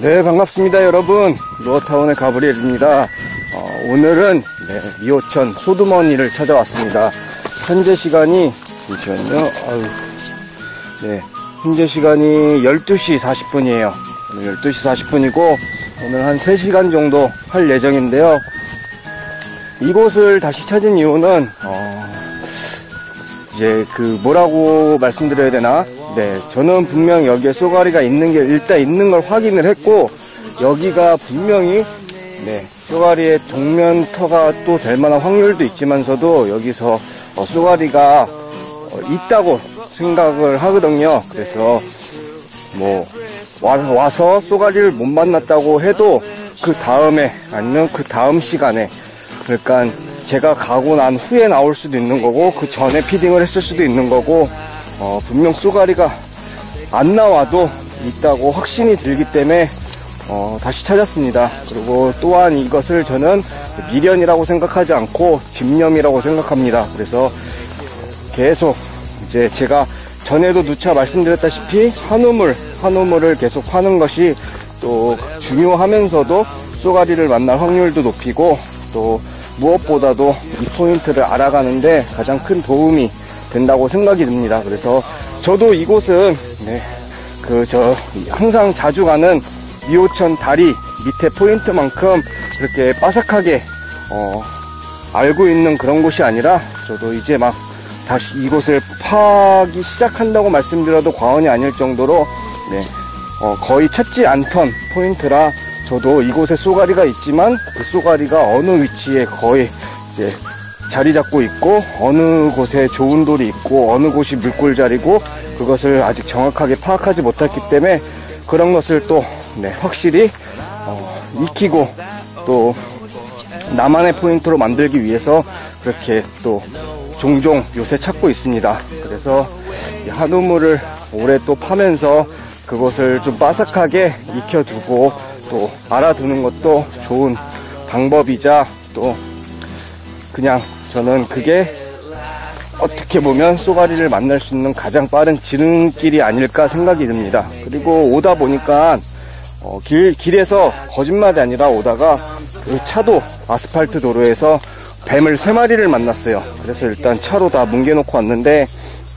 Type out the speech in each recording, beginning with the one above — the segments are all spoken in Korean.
네 반갑습니다 여러분. 로어타운의 가브리엘입니다. 어, 오늘은 네, 미호천 소두머니를 찾아왔습니다. 현재 시간이 잠시만요. 아유, 네 현재 시간이 12시 40분이에요. 오늘 12시 40분이고 오늘 한 3시간 정도 할 예정인데요. 이곳을 다시 찾은 이유는 어, 이제 그 뭐라고 말씀드려야 되나 네, 저는 분명 여기에 쏘가리가 있는 게 일단 있는 걸 확인을 했고 여기가 분명히 네, 쏘가리의 동면터가 또 될 만한 확률도 있지만서도 여기서 어, 쏘가리가 어, 있다고 생각을 하거든요. 그래서 뭐 와서, 와서 쏘가리를 못 만났다고 해도 그 다음에 아니면 그 다음 시간에 그러니까 제가 가고 난 후에 나올 수도 있는 거고 그 전에 피딩을 했을 수도 있는 거고 어, 분명 쏘가리가 안 나와도 있다고 확신이 들기 때문에 어, 다시 찾았습니다. 그리고 또한 이것을 저는 미련이라고 생각하지 않고 집념이라고 생각합니다. 그래서 계속 이제 제가 전에도 누차 말씀드렸다시피 한우물, 한우물을 계속 파는 것이 또 중요하면서도 쏘가리를 만날 확률도 높이고 또 무엇보다도 이 포인트를 알아가는데 가장 큰 도움이 된다고 생각이 듭니다. 그래서 저도 이곳은 네, 그 저 항상 자주 가는 미호천 다리 밑에 포인트만큼 그렇게 바삭하게 어, 알고 있는 그런 곳이 아니라 저도 이제 막 다시 이곳을 파기 시작한다고 말씀드려도 과언이 아닐 정도로 네, 어, 거의 찾지 않던 포인트라 저도 이곳에 쏘가리가 있지만 그 쏘가리가 어느 위치에 거의 이제 자리 잡고 있고 어느 곳에 좋은 돌이 있고 어느 곳이 물골 자리고 그것을 아직 정확하게 파악하지 못했기 때문에 그런 것을 또 네, 확실히 어, 익히고 또 나만의 포인트로 만들기 위해서 그렇게 또 종종 요새 찾고 있습니다. 그래서 한우물을 오래 또 파면서 그것을 좀 바삭하게 익혀두고 또 알아두는 것도 좋은 방법이자 또 그냥 저는 그게 어떻게 보면 쏘가리를 만날 수 있는 가장 빠른 지름길이 아닐까 생각이 듭니다. 그리고 오다 보니까 어, 길, 길에서 거짓말이 아니라 오다가 그 차도 아스팔트 도로에서 뱀을 세 마리를 만났어요. 그래서 일단 차로 다 뭉개놓고 왔는데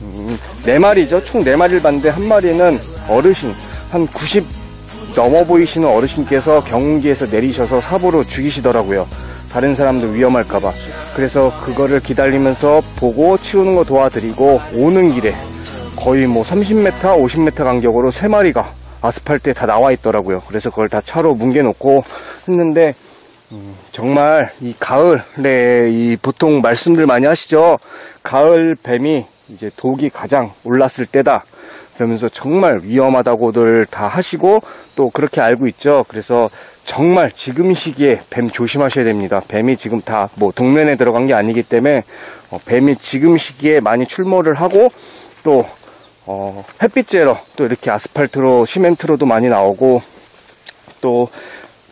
음, 네 마리죠. 총 네 마리를 봤는데 한 마리는 어르신 한 90 넘어 보이시는 어르신께서 경운기에서 내리셔서 사보로 죽이시더라고요. 다른 사람들 위험할까봐. 그래서 그거를 기다리면서 보고 치우는 거 도와드리고 오는 길에 거의 뭐 30m, 50m 간격으로 세 마리가 아스팔트에 다 나와 있더라고요. 그래서 그걸 다 차로 뭉개놓고 했는데 음, 정말 이 가을에 이 보통 말씀들 많이 하시죠. 가을 뱀이 이제 독이 가장 올랐을 때다. 그러면서 정말 위험하다고들 다 하시고 또 그렇게 알고 있죠. 그래서 정말 지금 시기에 뱀 조심하셔야 됩니다. 뱀이 지금 다 뭐 동면에 들어간 게 아니기 때문에 어, 뱀이 지금 시기에 많이 출몰을 하고 또 어, 햇빛 쬐러 또 이렇게 아스팔트로 시멘트로도 많이 나오고 또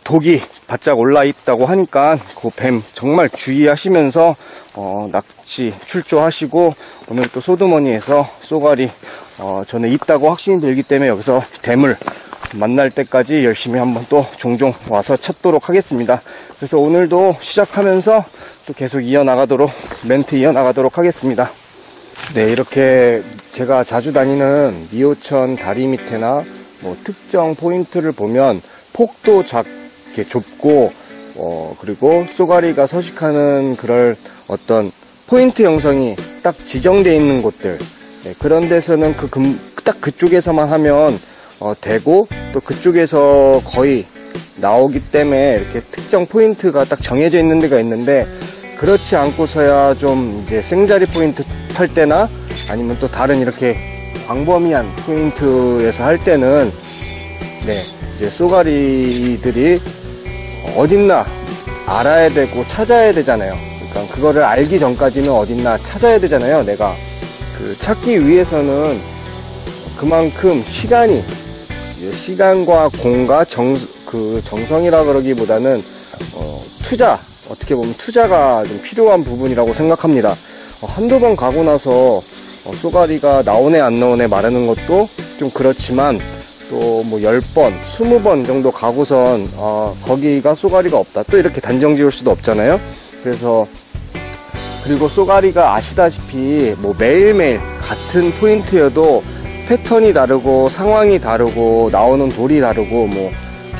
독이 바짝 올라 있다고 하니까 그 뱀 정말 주의하시면서 어, 낚시 출조하시고 오늘 또 소드머니에서 쏘가리 어, 저는 있다고 확신이 들기 때문에 여기서 뱀을 만날 때까지 열심히 한번 또 종종 와서 찾도록 하겠습니다. 그래서 오늘도 시작하면서 또 계속 이어나가도록 멘트 이어나가도록 하겠습니다. 네 이렇게 제가 자주 다니는 미호천 다리 밑에나 뭐 특정 포인트를 보면 폭도 작게 좁고 어, 그리고 쏘가리가 서식하는 그럴 어떤 포인트 형성이 딱 지정되어 있는 곳들 네, 그런 데서는 그딱 그쪽에서만 하면 어, 되고 또 그쪽에서 거의 나오기 때문에 이렇게 특정 포인트가 딱 정해져 있는 데가 있는데 그렇지 않고서야 좀 이제 생자리 포인트 팔 때나 아니면 또 다른 이렇게 광범위한 포인트에서 할 때는 네 이제 쏘가리들이 어딨나 알아야 되고 찾아야 되잖아요. 그러니까 그거를 알기 전까지는 어딨나 찾아야 되잖아요. 내가 그 찾기 위해서는 그만큼 시간이 시간과 공과 정, 그 정성이라 그러기보다는 어, 투자 어떻게 보면 투자가 좀 필요한 부분이라고 생각합니다. 어, 한두 번 가고 나서 어, 쏘가리가 나오네 안 나오네 말하는 것도 좀 그렇지만 또 뭐 10번, 20번 정도 가고선 어, 거기가 쏘가리가 없다. 또 이렇게 단정 지을 수도 없잖아요. 그래서 그리고 쏘가리가 아시다시피 뭐 매일매일 같은 포인트여도 패턴이 다르고 상황이 다르고 나오는 돌이 다르고 뭐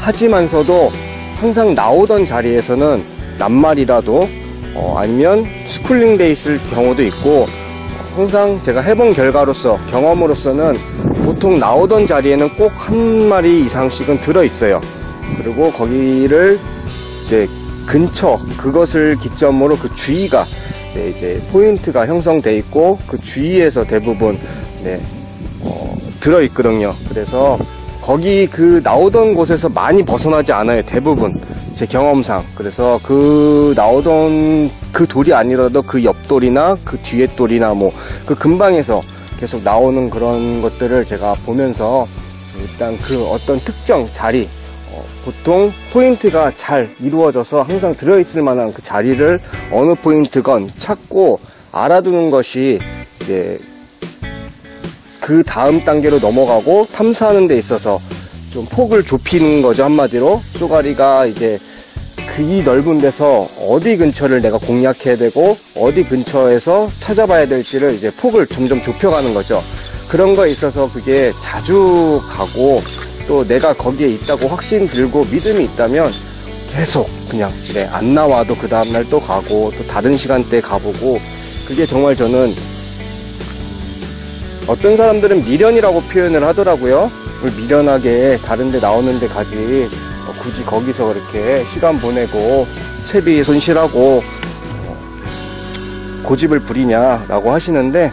하지만서도 항상 나오던 자리에서는 낱말이라도 어, 아니면 스쿨링 돼 있을 경우도 있고 항상 제가 해본 결과로서 경험으로서는 보통 나오던 자리에는 꼭 한 마리 이상씩은 들어 있어요. 그리고 거기를 이제 근처 그것을 기점으로 그 주위가 네, 이제 포인트가 형성돼 있고 그 주위에서 대부분 네, 어, 들어 있거든요. 그래서 거기 그 나오던 곳에서 많이 벗어나지 않아요. 대부분 제 경험상. 그래서 그 나오던 그 돌이 아니라도 그 옆 돌이나 그 뒤에 돌이나 뭐 그 근방에서 계속 나오는 그런 것들을 제가 보면서 일단 그 어떤 특정 자리 어, 보통 포인트가 잘 이루어져서 항상 들어있을 만한 그 자리를 어느 포인트건 찾고 알아두는 것이 이제 그 다음 단계로 넘어가고 탐사하는 데 있어서 좀 폭을 좁히는 거죠 한마디로. 쏘가리가 이제 그 이 넓은 데서 어디 근처를 내가 공략해야 되고 어디 근처에서 찾아봐야 될지를 이제 폭을 점점 좁혀가는 거죠. 그런 거에 있어서 그게 자주 가고 또 내가 거기에 있다고 확신 들고 믿음이 있다면 계속 그냥 네, 안 나와도 그 다음날 또 가고 또 다른 시간대에 가보고 그게 정말 저는 어떤 사람들은 미련이라고 표현을 하더라고요. 미련하게 다른 데 나오는 데 가지 어, 굳이 거기서 그렇게 시간 보내고 채비 손실하고 어, 고집을 부리냐라고 하시는데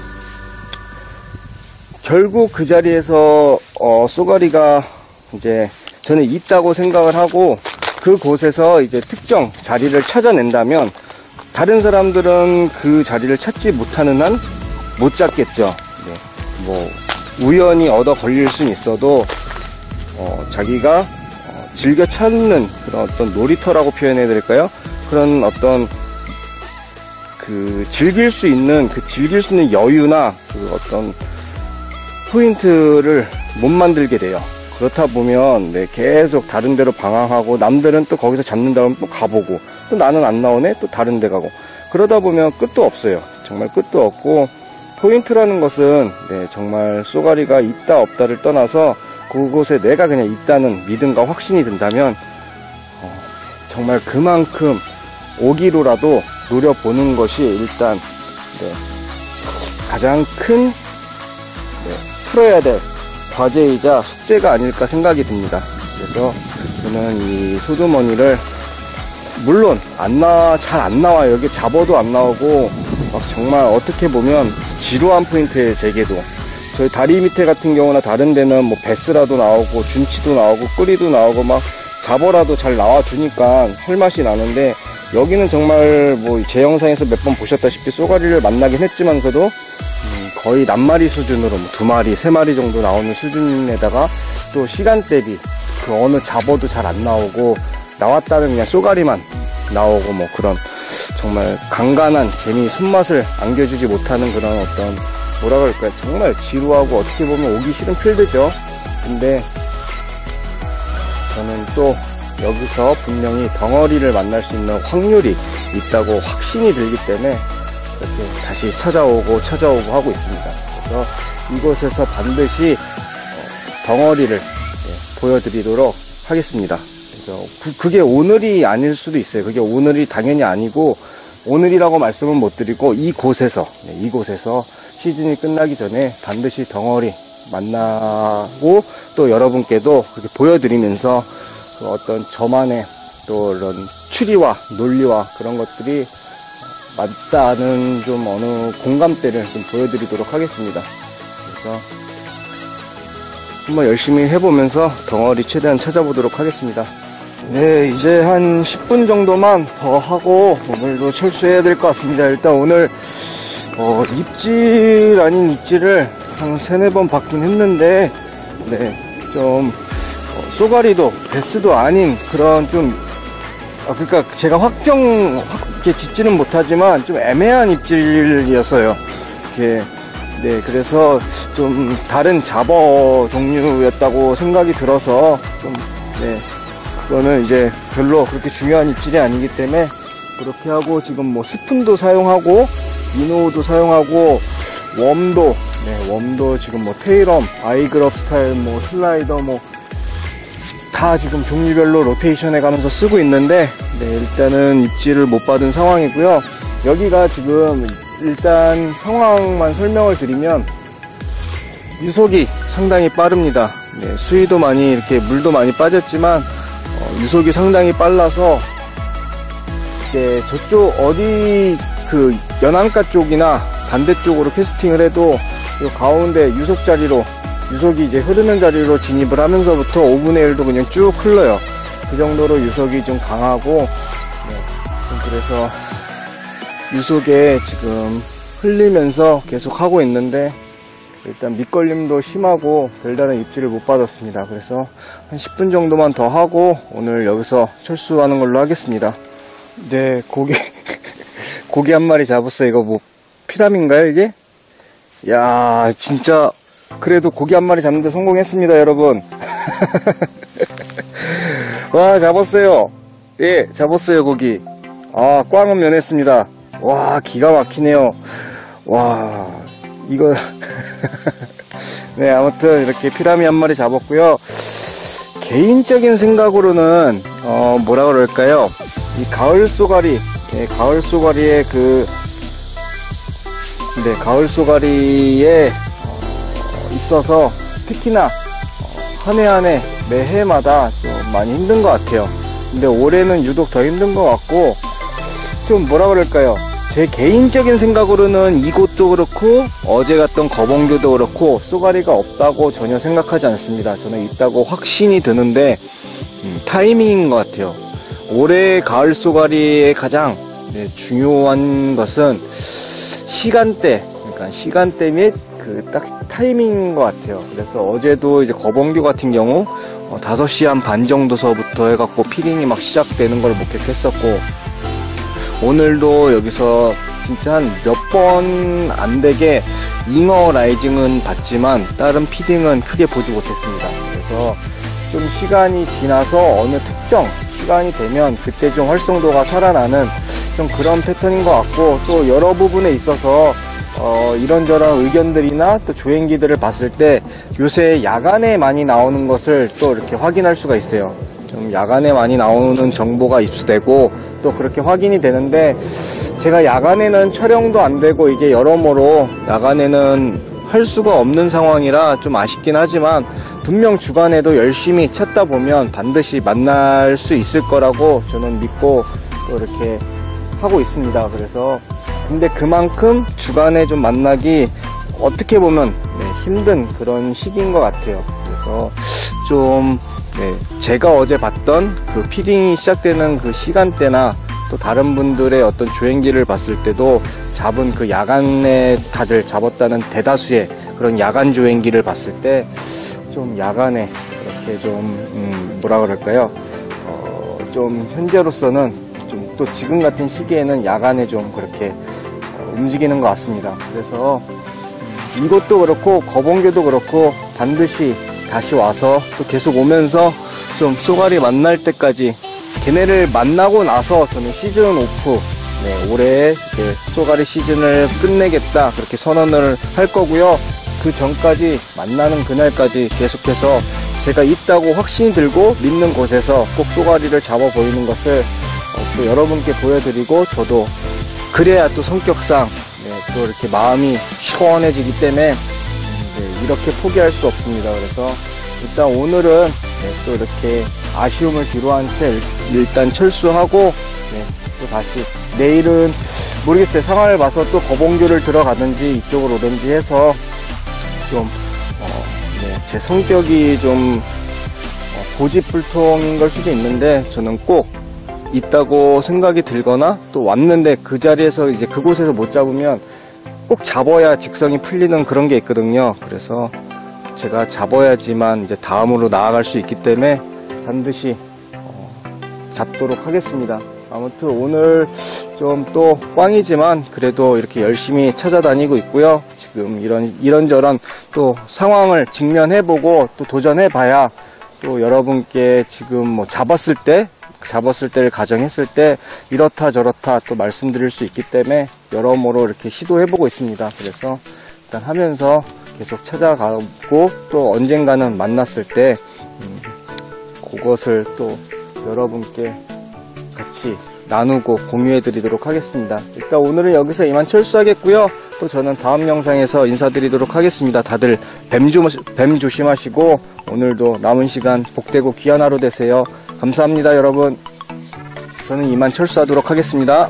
결국 그 자리에서 어, 쏘가리가 이제 저는 있다고 생각을 하고 그곳에서 이제 특정 자리를 찾아낸다면 다른 사람들은 그 자리를 찾지 못하는 한 못 잡겠죠. 네. 뭐 우연히 얻어 걸릴 수는 있어도 어, 자기가 어, 즐겨 찾는 그런 어떤 놀이터라고 표현해야 될까요? 그런 어떤 그 즐길 수 있는 그 즐길 수 있는 여유나 그 어떤 포인트를 못 만들게 돼요. 그렇다 보면 네, 계속 다른 데로 방황하고 남들은 또 거기서 잡는 다음 또 가보고 또 나는 안 나오네 또 다른 데 가고 그러다 보면 끝도 없어요. 정말 끝도 없고 포인트라는 것은 네, 정말 쏘가리가 있다 없다를 떠나서 그곳에 내가 그냥 있다는 믿음과 확신이 든다면 어, 정말 그만큼 오기로라도 노려보는 것이 일단 네, 가장 큰 네, 풀어야 될 과제이자 숙제가 아닐까 생각이 듭니다. 그래서 저는 이 소드머니를 물론 안 나, 잘 안 나와요. 여기 잡아도 안 나오고 막 정말 어떻게 보면 지루한 포인트의 제게도 저희 다리 밑에 같은 경우나 다른 데는 뭐 베스라도 나오고 준치도 나오고 끄리도 나오고 막 잡어라도 잘 나와주니까 헐맛이 나는데 여기는 정말 뭐 제 영상에서 몇 번 보셨다시피 쏘가리를 만나긴 했지만서도 음 거의 낱마리 수준으로 뭐두 마리, 세 마리 정도 나오는 수준에다가 또 시간 대비 그 어느 잡어도 잘 안 나오고 나왔다는 그냥 쏘가리만 나오고 뭐 그런 정말 간간한 재미 손맛을 안겨주지 못하는 그런 어떤 뭐라 그럴까요? 정말 지루하고 어떻게 보면 오기 싫은 필드죠. 근데 저는 또 여기서 분명히 덩어리를 만날 수 있는 확률이 있다고 확신이 들기 때문에 이렇게 다시 찾아오고 찾아오고 하고 있습니다 그래서 이곳에서 반드시 어, 덩어리를 예, 보여드리도록 하겠습니다 그래서 그, 게 오늘이 아닐 수도 있어요. 그게 오늘이 당연히 아니고 오늘이라고 말씀은 못 드리고 이곳에서 네, 이곳에서 시즌이 끝나기 전에 반드시 덩어리 만나고 또 여러분께도 그렇게 보여드리면서 그 어떤 저만의 또 이런 추리와 논리와 그런 것들이 맞다는 좀 어느 공감대를 좀 보여드리도록 하겠습니다. 그래서 한번 열심히 해보면서 덩어리 최대한 찾아보도록 하겠습니다. 네, 이제 한 10분 정도만 더 하고 오늘도 철수해야 될 것 같습니다. 일단 오늘 어, 입질 아닌 입질을 한 세네 번 받긴 했는데 네, 좀 어, 쏘가리도 베스도 아닌 그런 좀 아, 그러니까 제가 확정 확 이렇게 짓지는 못하지만 좀 애매한 입질이었어요. 이렇게 네, 그래서 좀 다른 잡어 종류였다고 생각이 들어서 좀, 네, 그거는 이제 별로 그렇게 중요한 입질이 아니기 때문에 그렇게 하고 지금 뭐 스푼도 사용하고 이노우도 사용하고 웜도 네, 웜도 지금 뭐 테일엄, 아이그럽 스타일, 뭐 슬라이더 뭐 다 지금 종류별로 로테이션해 가면서 쓰고 있는데 네, 일단은 입질을 못 받은 상황이고요. 여기가 지금 일단 상황만 설명을 드리면 유속이 상당히 빠릅니다. 네, 수위도 많이 이렇게 물도 많이 빠졌지만 어, 유속이 상당히 빨라서 이제 저쪽 어디 그 연안가 쪽이나 반대쪽으로 캐스팅을 해도 이 가운데 유속 자리로 유속이 이제 흐르는 자리로 진입을 하면서부터 5분의 1도 그냥 쭉 흘러요. 그 정도로 유속이 좀 강하고 네, 좀 그래서 유속에 지금 흘리면서 계속 하고 있는데 일단 밑걸림도 심하고 별다른 입질을 못 받았습니다. 그래서 한 10분 정도만 더 하고 오늘 여기서 철수하는 걸로 하겠습니다. 네, 고기 고기 한 마리 잡았어요. 이거 뭐 피라미인가요 이게? 야, 진짜 그래도 고기 한 마리 잡는데 성공했습니다, 여러분. 와, 잡았어요. 예, 잡았어요, 고기. 아, 꽝은 면했습니다. 와, 기가 막히네요. 와, 이거. 네, 아무튼 이렇게 피라미 한 마리 잡았고요. 개인적인 생각으로는, 어, 뭐라 그럴까요? 이 가을 쏘가리, 네, 가을 쏘가리의 그, 네, 가을 쏘가리에 어, 있어서 특히나 어, 한해 한 해 매해마다 좀 많이 힘든 것 같아요. 근데 올해는 유독 더 힘든 것 같고 좀 뭐라 그럴까요? 제 개인적인 생각으로는 이곳도 그렇고 어제 갔던 거봉교도 그렇고 쏘가리가 없다고 전혀 생각하지 않습니다. 저는 있다고 확신이 드는데 음, 타이밍인 것 같아요. 올해 가을 쏘가리의 가장 네, 중요한 것은 시간대, 그러니까 시간대 및 그 딱 타이밍인 것 같아요. 그래서 어제도 이제 거봉교 같은 경우 어, 5시 한 반 정도서부터 해갖고 피딩이 막 시작되는 걸 목격했었고 오늘도 여기서 진짜 한 몇 번 안 되게 잉어 라이징은 봤지만 다른 피딩은 크게 보지 못했습니다. 그래서 좀 시간이 지나서 어느 특정 시간이 되면 그때 좀 활성도가 살아나는 좀 그런 패턴인 것 같고 또 여러 부분에 있어서 어, 이런저런 의견들이나 또 조행기들을 봤을 때 요새 야간에 많이 나오는 것을 또 이렇게 확인할 수가 있어요. 좀 야간에 많이 나오는 정보가 입수되고 또 그렇게 확인이 되는데 제가 야간에는 촬영도 안 되고 이게 여러모로 야간에는 할 수가 없는 상황이라 좀 아쉽긴 하지만 분명 주간에도 열심히 찾다 보면 반드시 만날 수 있을 거라고 저는 믿고 또 이렇게 하고 있습니다. 그래서 근데 그만큼 주간에 좀 만나기 어떻게 보면 네, 힘든 그런 시기인 것 같아요. 그래서 좀 네, 제가 어제 봤던 그 피딩이 시작되는 그 시간대나 또 다른 분들의 어떤 조행기를 봤을 때도 잡은 그 야간에 다들 잡았다는 대다수의 그런 야간 조행기를 봤을 때 좀 야간에 이렇게 좀 음, 뭐라 그럴까요? 어, 좀 현재로서는 좀 또 지금 같은 시기에는 야간에 좀 그렇게 어, 움직이는 것 같습니다. 그래서 음, 이것도 그렇고 거봉교도 그렇고 반드시 다시 와서 또 계속 오면서 좀 쏘가리 만날 때까지 걔네를 만나고 나서 저는 시즌 오프 네, 올해 쏘가리 시즌을 끝내겠다 그렇게 선언을 할 거고요. 그 전까지 만나는 그날까지 계속해서 제가 있다고 확신이 들고 믿는 곳에서 꼭 쏘가리를 잡아 보이는 것을 어, 또 여러분께 보여드리고 저도 그래야 또 성격상 네, 또 이렇게 마음이 시원해지기 때문에 네, 이렇게 포기할 수 없습니다. 그래서 일단 오늘은 네, 또 이렇게 아쉬움을 뒤로한 채 일단 철수하고 네, 또 다시 내일은 모르겠어요. 상황을 봐서 또 거봉교를 들어가든지 이쪽으로 오든지 해서 좀, 어, 네, 제 성격이 좀 어, 고집불통인 걸 수도 있는데 저는 꼭 있다고 생각이 들거나 또 왔는데 그 자리에서 이제 그곳에서 못 잡으면 꼭 잡아야 직성이 풀리는 그런 게 있거든요. 그래서 제가 잡아야지만 이제 다음으로 나아갈 수 있기 때문에 반드시 어, 잡도록 하겠습니다. 아무튼 오늘 좀 또 꽝이지만 그래도 이렇게 열심히 찾아다니고 있고요. 지금 이런 이런저런 또 상황을 직면해보고 또 도전해봐야 또 여러분께 지금 뭐 잡았을 때 잡았을 때를 가정했을 때 이렇다 저렇다 또 말씀드릴 수 있기 때문에 여러모로 이렇게 시도해보고 있습니다. 그래서 일단 하면서 계속 찾아가고 또 언젠가는 만났을 때 음, 그것을 또 여러분께 같이 나누고 공유해 드리도록 하겠습니다. 일단 오늘은 여기서 이만 철수하겠고요. 또 저는 다음 영상에서 인사드리도록 하겠습니다. 다들 뱀, 조, 뱀 조심하시고 오늘도 남은 시간 복되고 귀한 하루 되세요. 감사합니다, 여러분. 저는 이만 철수하도록 하겠습니다.